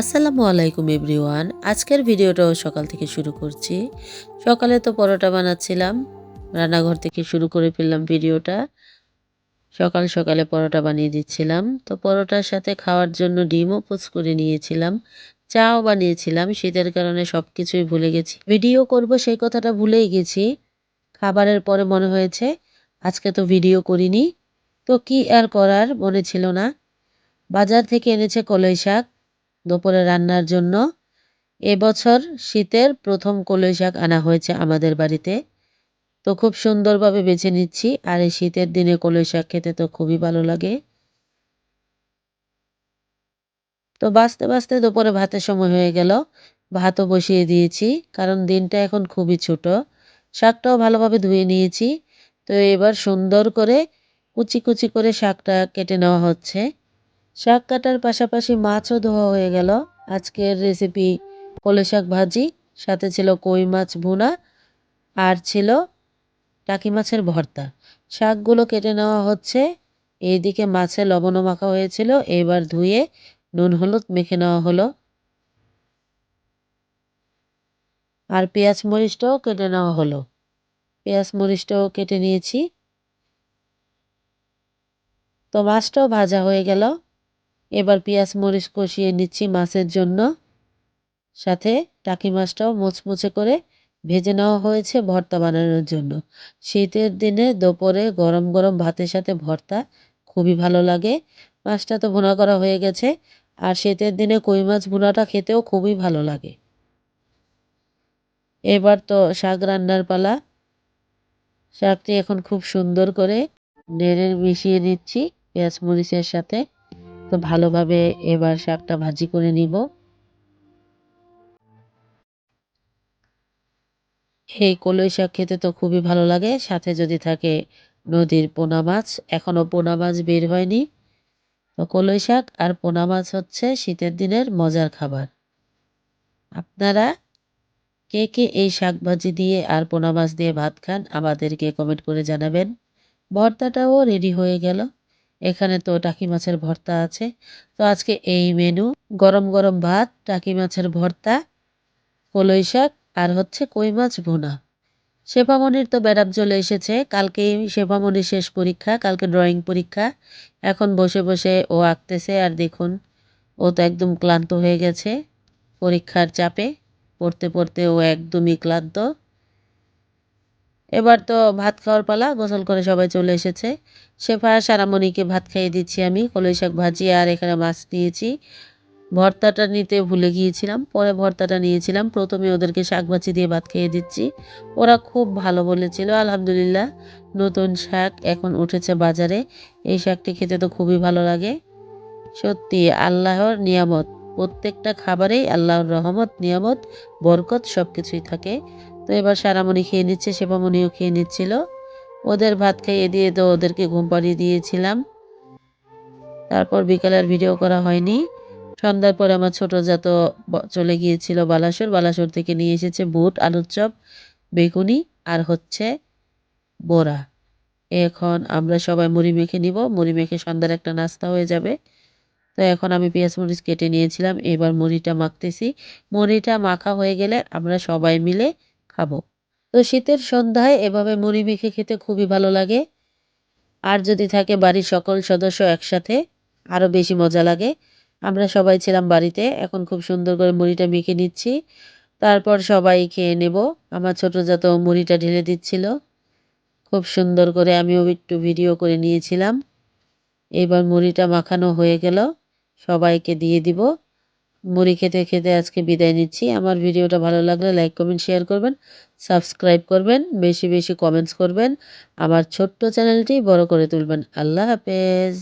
আসসালামু আলাইকুম এভরিওয়ান। আজকের ভিডিওটাও সকাল থেকে শুরু করছি। সকালে তো পরোটা বানাচ্ছিলাম, রান্নাঘর থেকে শুরু করে ফেললাম ভিডিওটা। সকাল সকালে পরোটা বানিয়ে দিচ্ছিলাম। তো পরোটার সাথে খাওয়ার জন্য ডিমও পোচ করে নিয়েছিলাম, চাও বানিয়েছিলাম, শীতের কারণে সব কিছুই ভুলে গেছি। ভিডিও করব সেই কথাটা ভুলেই গেছি। খাবারের পরে মনে হয়েছে, আজকে তো ভিডিও করিনি। তো কি আর করার মনে ছিল না। বাজার থেকে এনেছে কলই শাক। দুপুরে রান্নার জন্য এবছর শীতের প্রথম কলই শাক আনা হয়েছে আমাদের বাড়িতে। তো খুব সুন্দরভাবে বেছে নিচ্ছি আর এই শীতের দিনে কলই শাক খেতে তো খুবই ভালো লাগে। তো বাঁচতে বাঁচতে দুপুরে ভাতের সময় হয়ে গেল। ভাতও বসিয়ে দিয়েছি কারণ দিনটা এখন খুবই ছোট। শাকটাও ভালোভাবে ধুয়ে নিয়েছি। তো এবার সুন্দর করে কুচি কুচি করে শাকটা কেটে নেওয়া হচ্ছে। শাক কাটার পাশাপাশি মাছও ধোয়া হয়ে গেল। আজকের রেসিপি কলে শাক ভাজি, সাথে ছিল কই মাছ ভুনা, আর ছিল টাকি মাছের ভর্তা। শাকগুলো কেটে নেওয়া হচ্ছে। এইদিকে মাছে লবণও মাখা হয়েছিল। এবার ধুয়ে নুন হলুদ মেখে নেওয়া হলো। আর পেঁয়াজ মরিচটাও কেটে নেওয়া হলো। পেঁয়াজ মরিচটাও কেটে নিয়েছি। তো মাছটাও ভাজা হয়ে গেল। এবার পেঁয়াজ মরিচ কষিয়ে নিচ্ছি মাছের জন্য। সাথে টাকি মাছটাও মুচমুচে করে ভেজে নেওয়া হয়েছে ভর্তা বানানোর জন্য। শীতের দিনে দুপুরে গরম গরম ভাতের সাথে ভর্তা খুবই ভালো লাগে। মাছটা তো ভুনা করা হয়ে গেছে। আর শীতের দিনে কই মাছ ভুনাটা খেতেও খুবই ভালো লাগে। এবার তো শাক রান্নার পালা। শাকটি এখন খুব সুন্দর করে নেড়ে মিশিয়ে নিচ্ছি পেঁয়াজ মরিচের সাথে। তো ভালোভাবে এবার শাকটা ভাজি করে নিব। এই কলই শাক খেতে তো খুবই ভালো লাগে, সাথে যদি থাকে নদীর পোনা মাছ। এখনও পোনা মাছ বের হয়নি। তো কলই শাক আর পোনা মাছ হচ্ছে শীতের দিনের মজার খাবার। আপনারা কে কে এই শাক ভাজি দিয়ে আর পোনা মাছ দিয়ে ভাত খান আমাদেরকে কমেন্ট করে জানাবেন। ভর্তাটাও রেডি হয়ে গেল। এখানে তো টাকি মাছের ভর্তা আছে। তো আজকে এই মেনু গরম গরম ভাত, টাকি মাছের ভর্তা, কলই শাক আর হচ্ছে কই মাছ ভুনা। শেফামণির তো ব্যারাম চলে এসেছে। কালকেই শেফামণির শেষ পরীক্ষা, কালকে ড্রয়িং পরীক্ষা। এখন বসে বসে ও আঁকতেছে আর দেখুন, ও তো একদম ক্লান্ত হয়ে গেছে পরীক্ষার চাপে। পড়তে পড়তে ও একদমই ক্লান্ত। এবার তো ভাত খাওয়ার পালা, গোসল করে সবাই চলে এসেছে। শেফা সারামণিকে ভাত খাইয়ে দিচ্ছি আমি, কলই শাক ভাজি আর এখানে মাছ নিয়েছি। ভর্তাটা নিতে ভুলে গিয়েছিলাম, পরে ভর্তাটা নিয়েছিলাম। প্রথমে ওদেরকে শাক ভাজি দিয়ে ভাত খেয়ে দিচ্ছি। ওরা খুব ভালো বলেছিল, আলহামদুলিল্লাহ, নতুন শাক এখন উঠেছে বাজারে। এই শাকটি খেতে তো খুবই ভালো লাগে। সত্যি, আল্লাহর নিয়ামত। প্রত্যেকটা খাবারেই আল্লাহর রহমত, নিয়ামত, বরকত সব কিছুই থাকে। তো এবার সারামণি খেয়ে নিচ্ছে সেবামণিও খেয়ে নিচ্ছিল। ওদের ভাত খাইয়ে দিয়ে তো ওদেরকে ঘুম পাড়িয়ে দিয়েছিলাম। তারপর বিকালের ভিডিও করা হয়নি। সন্ধ্যার পরে আমার ছোট জাত চলে গিয়েছিল বালাসোর। বালাসোর থেকে নিয়ে এসেছে বুট, আলুর চপ, বেগুনি আর হচ্ছে বোরা এখন আমরা সবাই মুড়ি মেখে নিব। মুড়ি মেখে সন্ধ্যার একটা নাস্তা হয়ে যাবে। তো এখন আমি পেঁয়াজ মরিচ কেটে নিয়েছিলাম। এবার মুড়িটা মাখতেছি। মুড়িটা মাখা হয়ে গেলে আমরা সবাই মিলে খাব। তো শীতের সন্ধ্যায় এভাবে মুড়ি মেখে খেতে খুবই ভালো লাগে। আর যদি থাকে বাড়ির সকল সদস্য একসাথে আরও বেশি মজা লাগে। আমরা সবাই ছিলাম বাড়িতে, এখন খুব সুন্দর করে মুড়িটা মেখে নিচ্ছি। তারপর সবাই খেয়ে নেব। আমার ছোটো যত মুড়িটা ঢেলে দিচ্ছিল। খুব সুন্দর করে আমিও একটু ভিডিও করে নিয়েছিলাম। এবার মুড়িটা মাখানো হয়ে গেল। সবাইকে দিয়ে দিব। মুড়ি খেতে খেতে আজকে বিদায় নিচ্ছি। আমার ভিডিওটা ভালো লাগলে লাইক কমেন্ট শেয়ার করবেন সাবস্ক্রাইব করবেন, বেশি বেশি কমেন্টস করবেন। আমার ছোট্ট চ্যানেলটি বড় করে তুলবেন। আল্লাহ হাফেজ।